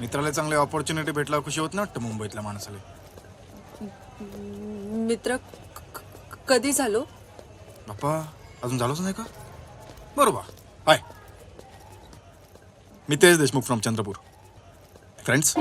मित्राला चांगली ऑपॉर्च्युनिटी भेटला खुशी होत ना वाटतं मुंबईतल्या माणसाला? मित्र कधी झालो? बाप्पा अजून झालोच नाही का? बरोबर हाय. मी तेज देशमुख फ्रॉम चंद्रपूर. फ्रेंड्स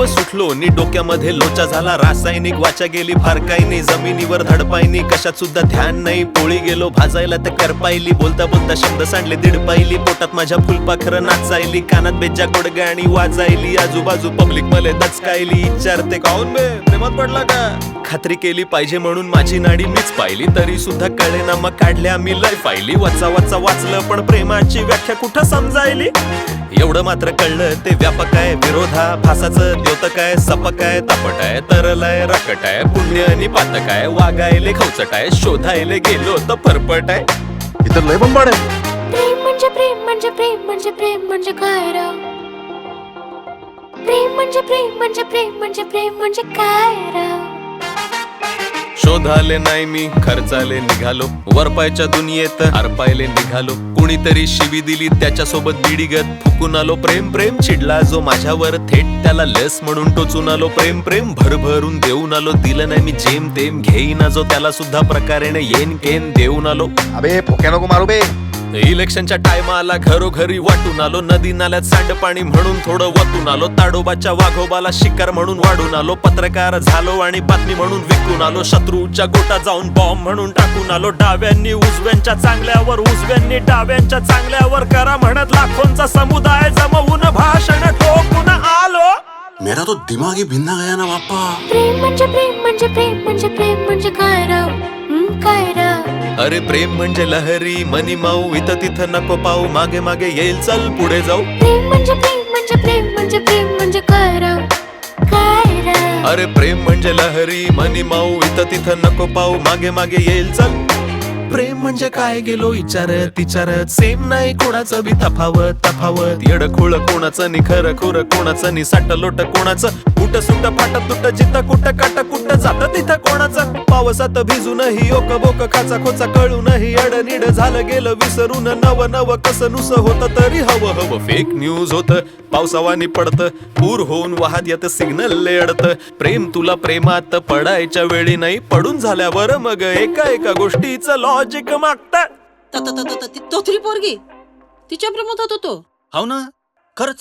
दिवस उठलो नी डोक्यामध्ये लोचा झाला. रासायनिक वाचा गेली फारकाईनी जमिनीवर धडपायनी कशात सुद्धा ध्यान नाही. पोळी गेलो भाजायला तर करपायली. बोलता बोलता शब्द सांडले दीड पायली. पोटात माझ्या फुलपाखर नाचायली. कानात बेजा गोडगाणी वाजायली. आजूबाजू पब्लिक मले दचकायली. विचारते काऊन बे? प्रेमात पडला का? खात्री केली पाहिजे म्हणून माझी नाडी मीच पाहिली. तरी सुद्धा कळे ना मग काढल्या मी लय पाहिली वाचा वाचा वाचलं पण प्रेमाची व्याख्या कुठं समजायली? एवढं मात्र कळलं ते व्यापक आहे विरोधा भासाचं द्योतक आहे सपक आहे तापट आहे तरल आहे राकट आहे पुण्य आणि पातक आहे. वागायले खवचट आहे शोधायले गेलो तर फरफट आहे. इतर लय बंबाड आहे. प्रेम म्हणजे प्रेम म्हणजे प्रेम म्हणजे प्रेम म्हणजे काय राव? प्रेम म्हणजे प्रेम म्हणजे प्रेम म्हणजे प्रेम म्हणजे काय राव? शोधाले नाही मी खर्चाले निघालो. वरपायच्या दुनियेत हरपायले निघालो. कुणीतरी शिवी दिली त्याच्यासोबत बिडीगत फुकून आलो. प्रेम प्रेम चिडला जो माझ्यावर. थेट त्याला लस म्हणून टोचून आलो. प्रेम प्रेम भरभरून देऊन आलो. दिलं नाही मी जेम तेम घेईना जो त्याला सुद्धा प्रकारे येन केन देऊन आलो. अबे फोक्या नको मारू बे. इलेक्शनच्या टायमाला घरोघरी वाटून आलो. नदी नाल्यात सांडपाणी म्हणून थोडं वतून आलो. ताडोबाच्या वाघोबाला शिकार म्हणून वाढून आलो. पत्रकार झालो आणि बातमी म्हणून विकून आलो. शत्रूच्या गोटा जाऊन बॉम्ब म्हणून टाकून आलो. डाव्यांनी उजव्यांच्या चांगल्यावर उजव्यांनी डाव्यांच्या चांगल्यावर करा म्हणत लाखोंचा समुदाय जमवून भाषण ठोकून आलो. मेरा तो दिमाग ही भिन्ना गया ना बापा प्रेम म्हणजे प्रेम म्हणजे प्रेम म्हणजे प्रेम म्हणजे काय राव हं, काय राव अरे प्रेम म्हणजे लहरी मनी माऊ इथं तिथं नको पाऊ मागे मागे येईल चल पुढे जाऊ. प्रेम म्हणजे प्रेम म्हणजे प्रेम म्हणजे प्रेम म्हणजे अरे प्रेम म्हणजे लहरी मनी माऊ इथं तिथं नको पाऊ मागे मागे येईल चल. प्रेम म्हणजे काय गेलो विचारत विचारत. सेम नाही कोणाचं बी तफावत तफावत. येडखोळ कोणाचं निखर खोर कोणाचं निसाट लोट कोणाचं? कुट सुट फाट तुट जित कुट काट कुट जात तिथं कोणाचं? पावसात भिजूनही ओक बोक खाचा खोचा कळूनही अडनिड झालं गेलं विसरून. नव नव कसं नुस होत तरी हवं हवं. फेक न्यूज होत पावसावानी पडत. पूर होऊन वाहत येत सिग्नल लेडत प्रेम तुला प्रेमात पडायच्या वेळी नाही पडून झाल्यावर मग एका एका गोष्टीचं लॉ लॉजिक मागत त- त- त- त- ती तोथरी पोरगी. तिच्या प्रेमात होतो. तो हो ना? खरंच.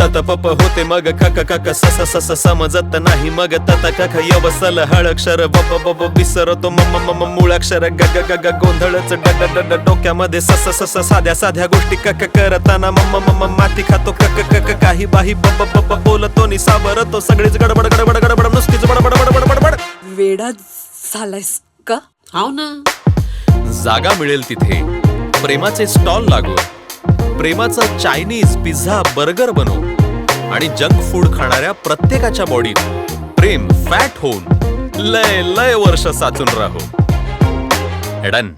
तत पप होते मग खक खक सस सस समजत नाही मग तत कख यवसल हळक्षर बब बब विसरतो मम मम मूळाक्षर ग ग ग ग गोंधळच ड ड ड ड डोक्यामध्ये सस सस साध्या साध्या गोष्टी कक करताना मम मम माती खातो कक कक काही बाही बब बब बोलतो नि सावरतो सगळीच गडबड गडबड गडबड नुसतीच बडबड बडबड बडबड. वेडा झालायस का? हाव ना. जागा मिळेल तिथे. प्रेमाचे स्टॉल लागू प्रेमाचा चायनीज पिझ्झा बर्गर बनू आणि जंक फूड खाणाऱ्या प्रत्येकाच्या बॉडीत प्रेम फॅट होऊन लय लय वर्ष साचून राहू. डन